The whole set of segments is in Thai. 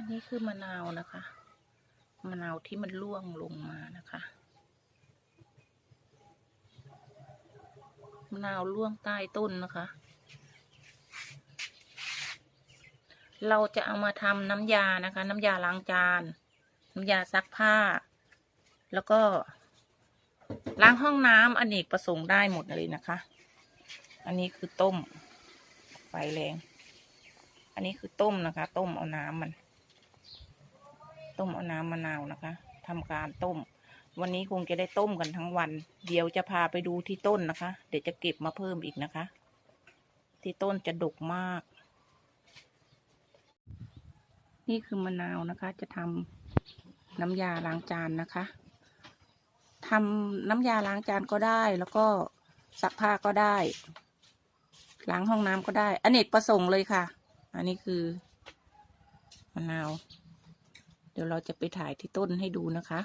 อันนี้คือมะนาวนะคะ มะนาวที่มันร่วงลงมานะคะ มะนาวร่วงใต้ต้นนะคะ เราจะเอามาทำน้ำยานะคะ น้ำยาล้างจาน น้ำยาซักผ้า แล้วก็ล้างห้องน้ำอเนกประสงค์ได้หมดเลยนะคะ อันนี้คือต้ม ไฟแรง อันนี้คือต้มนะคะ ต้มเอาน้ำมัน ต้มเอาน้ำมะนาวนะคะทำการต้ม วันนี้คงจะได้ต้มกันทั้งวัน เดี๋ยวจะพาไปดูที่ต้นนะคะ เดี๋ยวจะเก็บมาเพิ่มอีกนะคะ ที่ต้นจะดกมาก นี่คือมะนาวนะคะ จะทำน้ำยาล้างจานนะคะทำน้ำยาล้างจานก็ได้แล้วก็ซักผ้าก็ได้ล้างห้องน้ำก็ได้ อเนกประสงค์เลยค่ะ อันนี้คือมะนาว ดี๋ยวเราจะไปถ่ายที่ต้นให้ดูนะคะ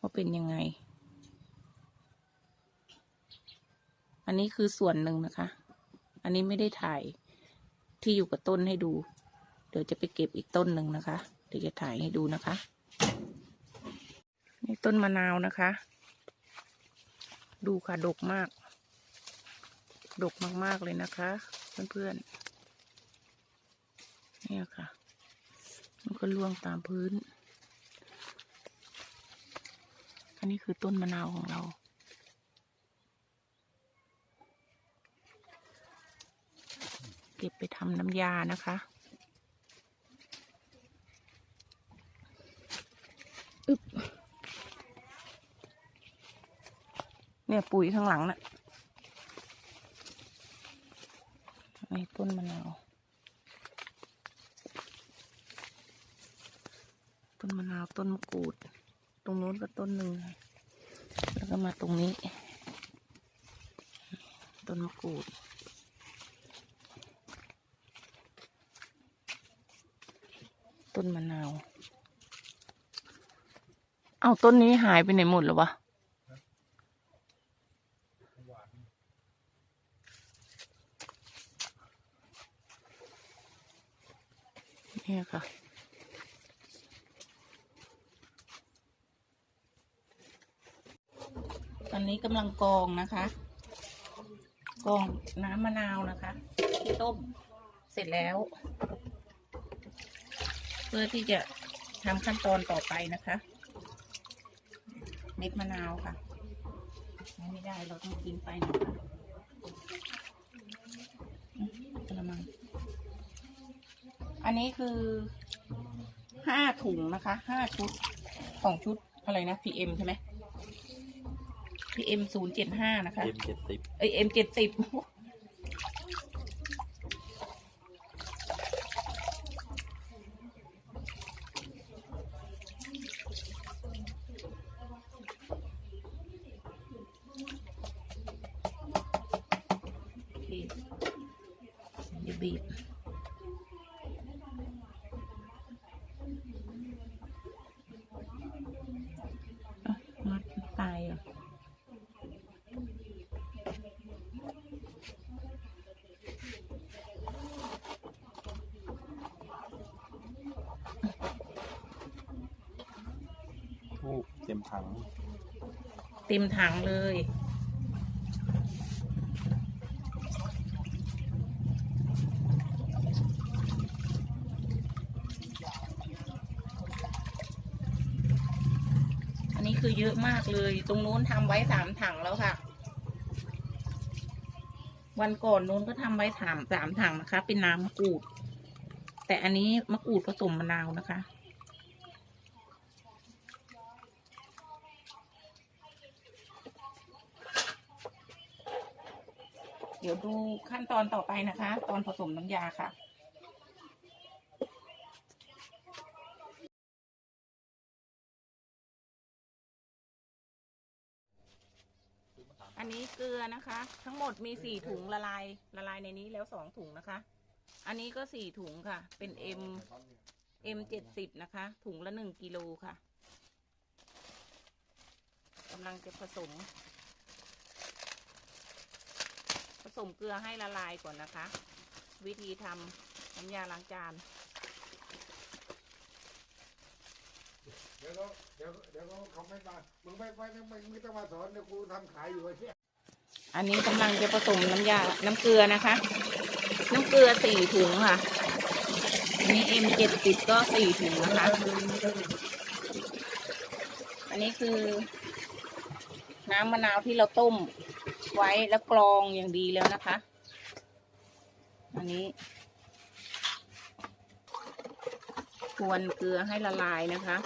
ว่าเป็นยังไง อันนี้คือส่วนหนึ่งนะคะ อันนี้ไม่ได้ถ่ายที่อยู่กับต้นให้ดู เดี๋ยวจะไปเก็บอีกต้นหนึ่งนะคะ เดี๋ยวจะถ่ายให้ดูนะคะ นี่ต้นมะนาวนะคะ ดูค่ะดกมาก ดกมากๆเลยนะคะ เพื่อนๆเนี่ยค่ะ มันก็ล่วงตามพื้น อันนี้คือต้นมะนาวของเรา เก็บไปทำน้ำยานะคะอึ๊บเนี่ยปุ๋ยข้างหลังน่ะนี่ต้นมะนาว ต้นมะนาวต้นมะกรูด ตรงโน้นก็ต้นหนึ่งแล้วก็มาตรงนี้ ต้นมะกรูดต้นมะนาว เอาต้นนี้หายไปไหนหมดแล้ววะ เนี่ยค่ะ ต อนนี้กำลังกองนะคะ กองน้ำมะนาวนะคะ ที่ต้มเสร็จแล้ว เพื่อที่จะทำขั้นตอนต่อไปนะคะ เม็ดมะนาวค่ะ ไม่ได้เราต้องกินไปนะคะกระมังอันนี้คือห้าถุงนะคะห้าชุดของชุดอะไรนะ PM ใช่ไหม PM ศูนย์เจ็ดห้านะคะ เอ็มเจ็ดสิบเอ้ย M เจ็ดสิบโอเคเดี๋ยวบีบ อะมัดตายเหรอะ ทูบเต็มถัง เต็มถังเลย อันนี้คือเยอะมากเลย ตรงนู้นทำไว้สามถังแล้วค่ะ วันก่อนนู้นก็ทำไว้ถามสามถังนะคะ เป็นน้ำมะกรูด แต่อันนี้มะกรูดผสมมะนาวนะคะ ดี๋ยวดูขั้นตอนต่อไปนะคะ ตอนผสมน้ำยาค่ะอันนี้เกลือนะคะ ทั้งหมดมีสี่ถุงละลายละลายในนี้แล้วสองถุงนะคะ อันนี้ก็สี่ถุงค่ะ เป็น M M เจ็ดสิบนะคะ ถุงละหนึ่งกิโลค่ะกำลังจะผสม ผสมเกลือให้ละลายก่อนนะคะ วิธีทำน้ำยาล้างจานก็เดี๋ยวเดี๋ยวก็เขาไม่มามึงไม่ไม่ไม่ไม่ไม่ต้องมาสอนเดี๋ยวกูทำขายอยู่ไอ้เชี่ยอันนี้กำลังจะผสมน้ำยา น้ำเกลือนะคะ น้ำเกลือสี่ถุงค่ะอันนี้เอ็มเจ็ดสิบก็สี่ถุงนะคะ อันนี้คือ น้ำมะนาวที่เราต้ม ไว้แล้วกรองอย่างดีแล้วนะคะ อันนี้ กวนเกลือให้ละลายนะคะ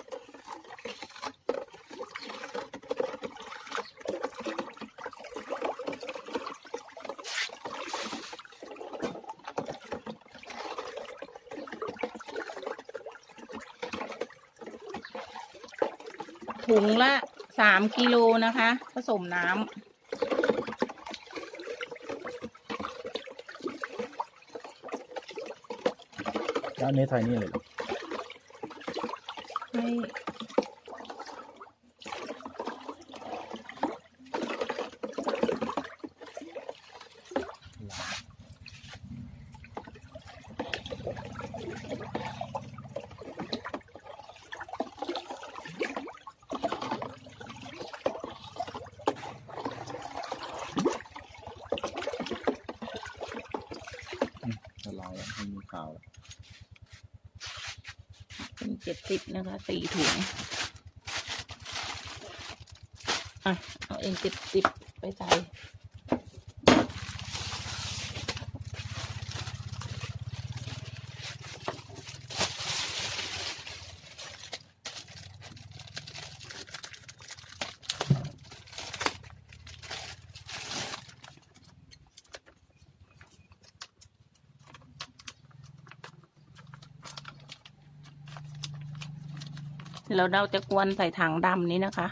ถุงละสามกิโลนะคะ ผสมน้ำ แล้วอันนี้ใส่นี่เลยเหรอให้ละลายแล้วไม่มีขาวแล้ว เป็นเจ็ดสิบนะคะสี่ถุง อะ เอาเองเจ็ดสิบไปใส่ แล้วเราจะกวนใส่ถังดำนี้นะคะ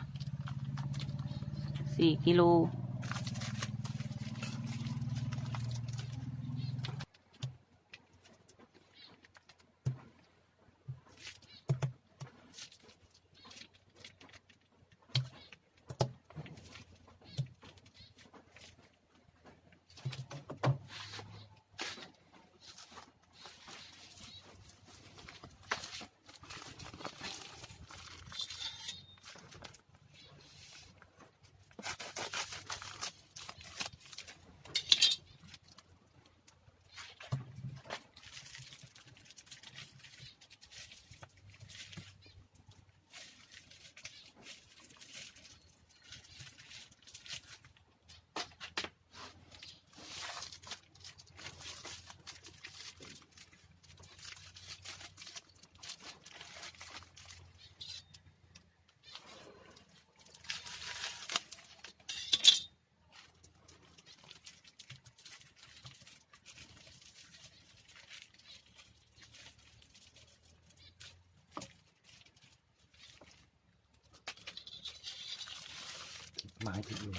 สี่กิโล ม้ติดอยู่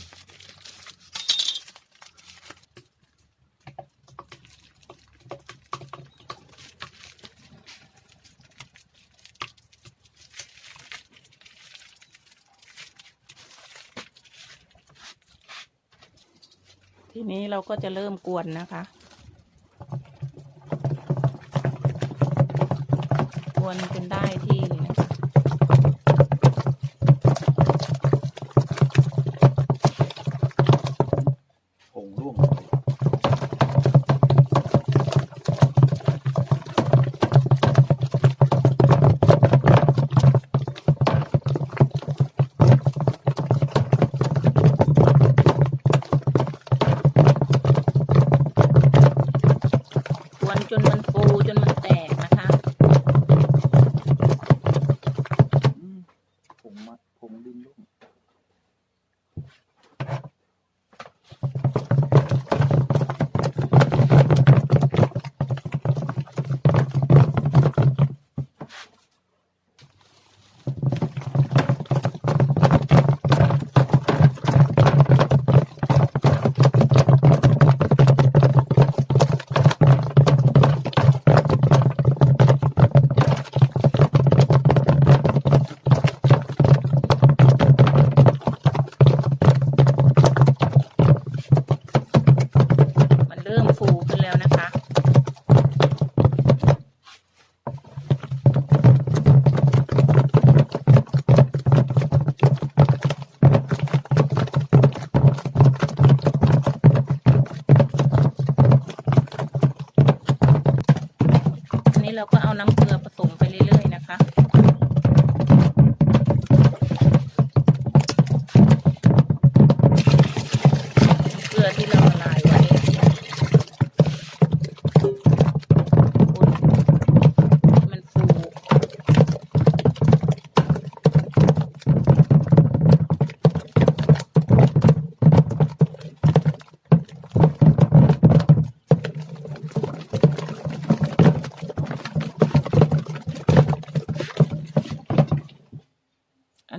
ทีนี้เราก็จะเริ่มกวนนะคะ กวนจนได้ที่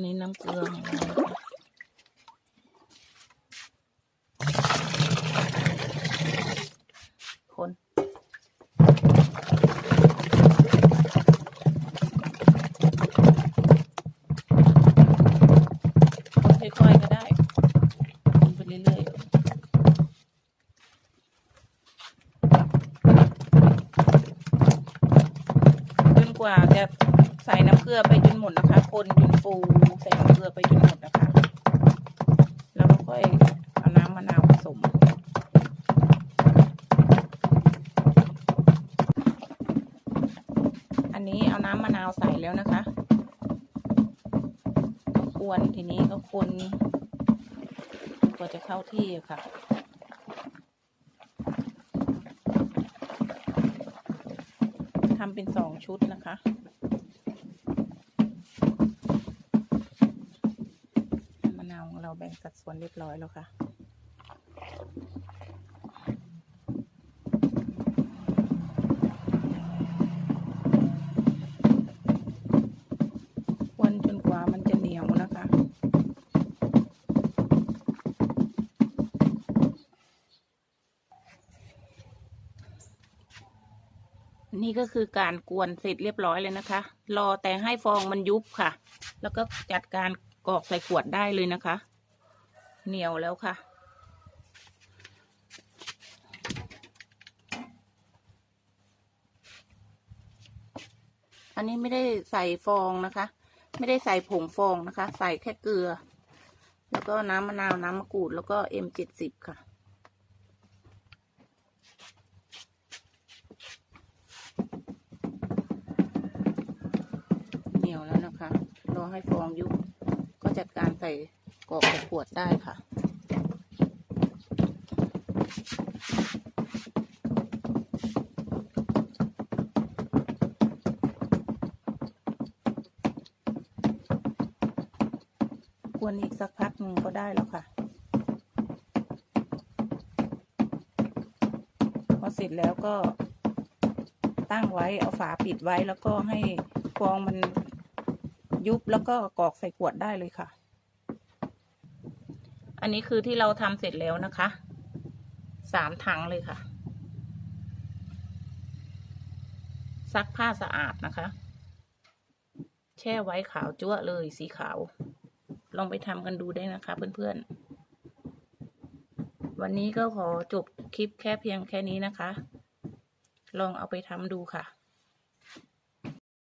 นนี้น้ำเกลือของเรานคนค่อยๆก็ได้คนไปเรื่อยๆกว่าจะ ส่น้ำเกลือไปจนหมดนะคะ คนจนฟูใส่น้ำเกลือไปจนหมดนะคะ แล้วก็ค่อยเอาน้ำมะนาวผสม อันนี้เอาน้ำมะนาวใส่แล้วนะคะกวนทีนี้ก็คนกว่าจะเข้าที่ค่ะทำเป็นสองชุดนะคะน้ำมะนาวขอ แบ่งสัดส่วนเรียบร้อยแล้วค่ะคนจนกว่ามันจะเหนียวนะคะ นี่ก็คือการกวนเสร็จเรียบร้อยเลยนะคะ รอแต่ให้ฟองมันยุบค่ะ แล้วก็จัดการกรอกใส่ขวดได้เลยนะคะ เหนียวแล้วค่ะ อันนี้ไม่ได้ใส่ฟองนะคะ ไม่ได้ใส่ผงฟองนะคะ ใส่แค่เกลือ แล้วก็น้ำมะนาวน้ำมะกรูดแล้วก็เอ็มเจ็ดสิบค่ะเหนียวแล้วนะคะ รอให้ฟองยุบก็จัดการใส่ กรอกใส่ขวดได้ค่ะ กวนอีกสักพักหนึ่งก็ได้แล้วค่ะ พอเสร็จแล้วก็ตั้งไว้เอาฝาปิดไว้แล้วก็ให้ฟองมันยุบแล้วก็กรอกใส่ขวดได้เลยค่ะ อันนี้คือที่เราทำเสร็จแล้วนะคะ สามถังเลยค่ะ ซักผ้าสะอาดนะคะ แช่ไว้ขาวจั๊วะเลยสีขาว ลองไปทำกันดูได้นะคะเพื่อนๆ วันนี้ก็ขอจบคลิปแค่เพียงแค่นี้นะคะ ลองเอาไปทำดูค่ะ